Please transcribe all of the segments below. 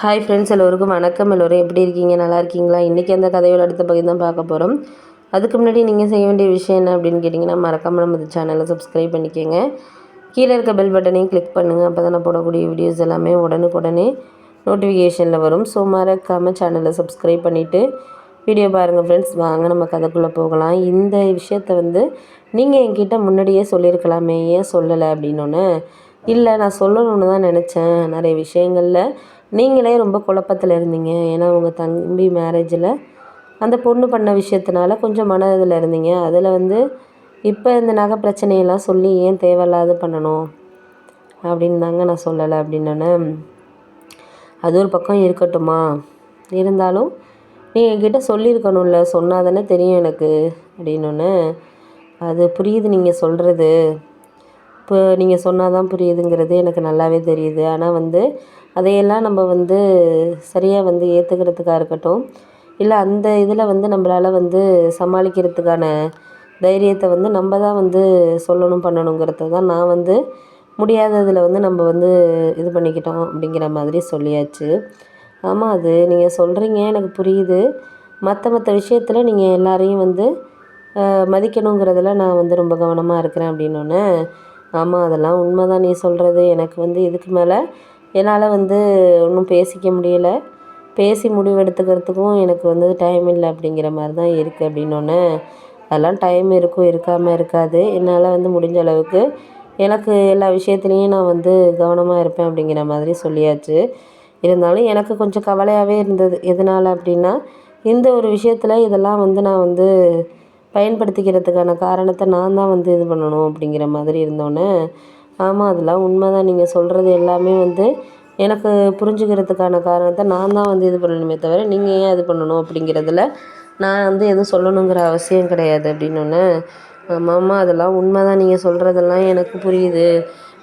Hi friends எல்லோருக்கும் வணக்கம். எல்லோரும் எப்படி இருக்கீங்க? நல்லா இருக்கீங்களா? இன்றைக்கி அந்த கதையோட அடுத்த பகுதி தான் பார்க்க போகிறோம் அதுக்கு முன்னாடி நீங்கள் செய்ய வேண்டிய விஷயம் என்ன அப்படின்னு கேட்டிங்கன்னா மறக்காமல் நம்ம சேனலை சப்ஸ்கிரைப் பண்ணிக்கோங்க. கீழே இருக்க பெல் பட்டனையும் கிளிக் பண்ணுங்கள் அப்போ தான் நான் போடக்கூடிய வீடியோஸ் எல்லாமே உடனுக்குடனே நோட்டிஃபிகேஷனில் வரும். ஸோ மறக்காமல் சேனலை சப்ஸ்கிரைப் பண்ணிவிட்டு வீடியோ பாருங்கள் ஃப்ரெண்ட்ஸ் வாங்க நம்ம கதைக்குள்ளே போகலாம். இந்த விஷயத்த வந்து நீங்கள் என்கிட்ட முன்னாடியே சொல்லியிருக்கலாமே? ஏன் சொல்லலை அப்படின்னோன்னு இல்லை நான் சொல்லணும்னு தான் நினச்சேன். நிறைய விஷயங்களில் நீங்களே ரொம்ப குழப்பத்தில் இருந்தீங்க. ஏன்னா உங்கள் தம்பி மேரேஜில் அந்த பொண்ணு பண்ண விஷயத்தினால கொஞ்சம் மன இதில் இருந்தீங்க. அதில் வந்து இப்போ இந்த நகை பிரச்சனையெல்லாம் சொல்லி ஏன் தேவையில்லாத பண்ணணும்? அப்படின்னு தாங்க நான் சொல்லலை அப்படின்னு அது ஒரு பக்கம் இருக்கட்டுமா? இருந்தாலும் நீ என்கிட்ட சொல்லியிருக்கணும்ல சொன்னால் தானே தெரியும் எனக்கு அப்படின்னு அது புரியுது நீங்கள் சொல்கிறது இப்போ நீங்கள் சொன்னால் தான் புரியுதுங்கிறது எனக்கு நல்லாவே தெரியுது. ஆனால் வந்து அதையெல்லாம் நம்ம வந்து சரியாக வந்து ஏற்றுக்கிறதுக்காக இருக்கட்டும். இல்லை அந்த இதில் வந்து நம்மளால வந்து சமாளிக்கிறதுக்கான தைரியத்தை வந்து நம்ம தான் வந்து சொல்லணும் பண்ணணுங்கிறத தான் நான் வந்து முடியாததில் வந்து நம்ம வந்து இது பண்ணிக்கிட்டோம் அப்படிங்கிற மாதிரி சொல்லியாச்சு. ஆமாம் அது நீங்கள் சொல்கிறீங்க எனக்கு புரியுது. மற்ற மற்ற விஷயத்தில் நீங்கள் எல்லாரையும் வந்து மதிக்கணுங்கிறதுல நான் வந்து ரொம்ப கவனமாக இருக்கிறேன் அப்படின்னோடனே ஆமாம் அதெல்லாம் உண்மை தான் நீ சொல்கிறது எனக்கு வந்து இதுக்கு மேலே என்னால் வந்து ஒன்றும் பேசிக்க முடியலை. பேசி முடிவெடுத்துக்கிறதுக்கும் எனக்கு வந்து டைம் இல்லை அப்படிங்கிற மாதிரி தான் இருக்குது அப்படின்னோடனே அதெல்லாம் டைம் இருக்கும் இருக்காமல் இருக்காது. என்னால் வந்து முடிஞ்ச அளவுக்கு எனக்கு எல்லா விஷயத்துலேயும் நான் வந்து கவனமாக இருப்பேன் அப்படிங்கிற மாதிரி சொல்லியாச்சு. இருந்தாலும் எனக்கு கொஞ்சம் கவலையாகவே இருந்தது. எதனால் அப்படின்னா இந்த ஒரு விஷயத்தில் இதெல்லாம் வந்து நான் வந்து பயன்படுத்திக்கிறதுக்கான காரணத்தை நான் தான் வந்து இது பண்ணணும் அப்படிங்கிற மாதிரி இருந்தோன்னே ஆமாம் அதெல்லாம் உண்மை தான் நீங்கள் சொல்கிறது எல்லாமே வந்து எனக்கு புரிஞ்சுக்கிறதுக்கான காரணத்தை நான் தான் வந்து இது பண்ணணுமே தவிர நீங்கள் ஏன் இது பண்ணணும் அப்படிங்கிறதுல நான் வந்து எதுவும் சொல்லணுங்கிற அவசியம் கிடையாது அப்படின்னோடனே ஆமாம் அதெல்லாம் உண்மை தான் நீங்கள் சொல்கிறதெல்லாம் எனக்கு புரியுது.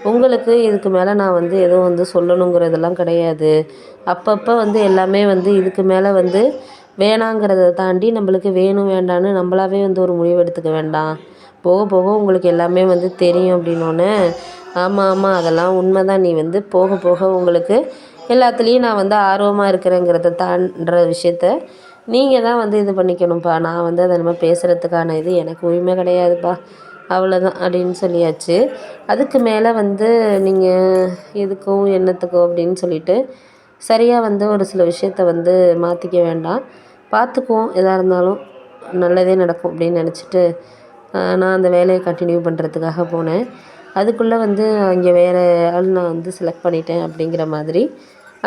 உங்களுக்கு இதுக்கு மேலே நான் வந்து எதுவும் வந்து சொல்லணுங்கிறதெல்லாம் கிடையாது. அப்பப்போ வந்து எல்லாமே வந்து இதுக்கு மேலே வந்து வேணாங்கிறத தாண்டி நம்மளுக்கு வேணும் வேண்டான்னு நம்மளாவே வந்து ஒரு முடிவு எடுத்துக்க வேண்டாம். போக போக உங்களுக்கு எல்லாமே வந்து தெரியும் அப்படின்னோடனே ஆமாம் ஆமாம் அதெல்லாம் உண்மை தான் நீ வந்து போக போக உங்களுக்கு எல்லாத்துலேயும் நான் வந்து ஆர்வமாக இருக்கிறேங்கிறத தாண்டுற விஷயத்த நீங்கள் தான் வந்து இது பண்ணிக்கணும்ப்பா நான் வந்து அதை நம்ம பேசுகிறதுக்கான இது எனக்கு உரிமை கிடையாதுப்பா. அவ்வளோதான் அப்படின்னு சொல்லியாச்சு. அதுக்கு மேலே வந்து நீங்கள் எதுக்கும் என்னத்துக்கோ அப்படின்னு சொல்லிட்டு சரியாக வந்து ஒரு சில விஷயத்த வந்து மாற்றிக்க வேண்டாம். பார்த்துக்குவோம். எதாக இருந்தாலும் நல்லதே நடக்கும் அப்படின்னு நினச்சிட்டு நான் அந்த வேலையை கண்டினியூ பண்ணுறதுக்காக போனேன். அதுக்குள்ளே வந்து அங்கே வேறு ஆள் நான் வந்து செலக்ட் பண்ணிட்டேன் அப்படிங்கிற மாதிரி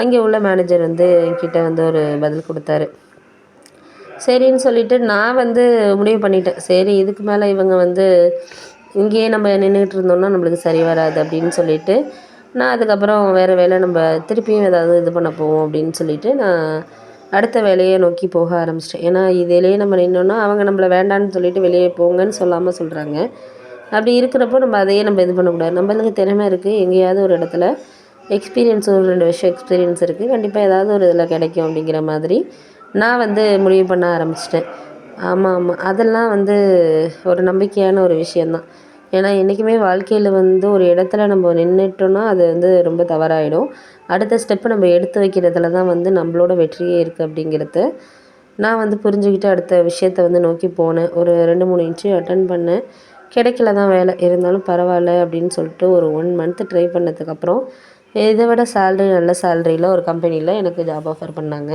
அங்கே உள்ள மேனேஜர் வந்து என்கிட்ட வந்து ஒரு பதில் கொடுத்தாரு. சரின்னு சொல்லிவிட்டு நான் வந்து முடிவு பண்ணிட்டேன். சரி இதுக்கு மேலே இவங்க வந்து இங்கேயே நம்ம நின்றுக்கிட்டு இருந்தோம்னா நம்மளுக்கு சரி வராது அப்படின்னு சொல்லிவிட்டு நான் அதுக்கப்புறம் வேறு வேலை நம்ம திருப்பியும் ஏதாவது இது பண்ண போவோம் அப்படின்னு சொல்லிட்டு நான் அடுத்த வேலையை நோக்கி போக ஆரம்பிச்சிட்டேன். ஏன்னா இதிலேயே நம்ம நின்னோன்னா அவங்க நம்மளை வேண்டான்னு சொல்லிட்டு வெளியே போங்கன்னு சொல்லாமல் சொல்கிறாங்க அப்படி இருக்கிறப்போ நம்ம அதையே நம்ம இது பண்ணக்கூடாது. நம்மளுக்கு திறமை இருக்குது எங்கேயாவது ஒரு இடத்துல எக்ஸ்பீரியன்ஸ் ஒரு ரெண்டு வருஷம் எக்ஸ்பீரியன்ஸ் இருக்குது கண்டிப்பாக ஏதாவது ஒரு இதில் கிடைக்கும் அப்படிங்கிற மாதிரி நான் வந்து முடிவு பண்ண ஆரம்பிச்சிட்டேன். ஆமாம் ஆமாம் அதெல்லாம் வந்து ஒரு நம்பிக்கையான ஒரு விஷயந்தான் ஏன்னா என்றைக்குமே வாழ்க்கையில் வந்து ஒரு இடத்துல நம்ம நின்றுட்டோன்னா அது வந்து ரொம்ப தவறாயிடும். அடுத்த ஸ்டெப்பு நம்ம எடுத்து வைக்கிறதுல தான் வந்து நம்மளோட வெற்றியே இருக்குது அப்படிங்கிறது. நான் வந்து புரிஞ்சுக்கிட்டு அடுத்த விஷயத்த வந்து நோக்கி போனேன். ஒரு ரெண்டு மூணு இன்ச்சு அட்டன் பண்ணேன். கிடைக்கல தான் வேலை. இருந்தாலும் பரவாயில்ல அப்படின்னு சொல்லிட்டு ஒரு ஒன் மந்த் ட்ரை பண்ணதுக்கப்புறம் இதை விட சேல்ரி நல்ல சேல்ரியில் ஒரு கம்பெனியில் எனக்கு ஜாப் ஆஃபர் பண்ணாங்க.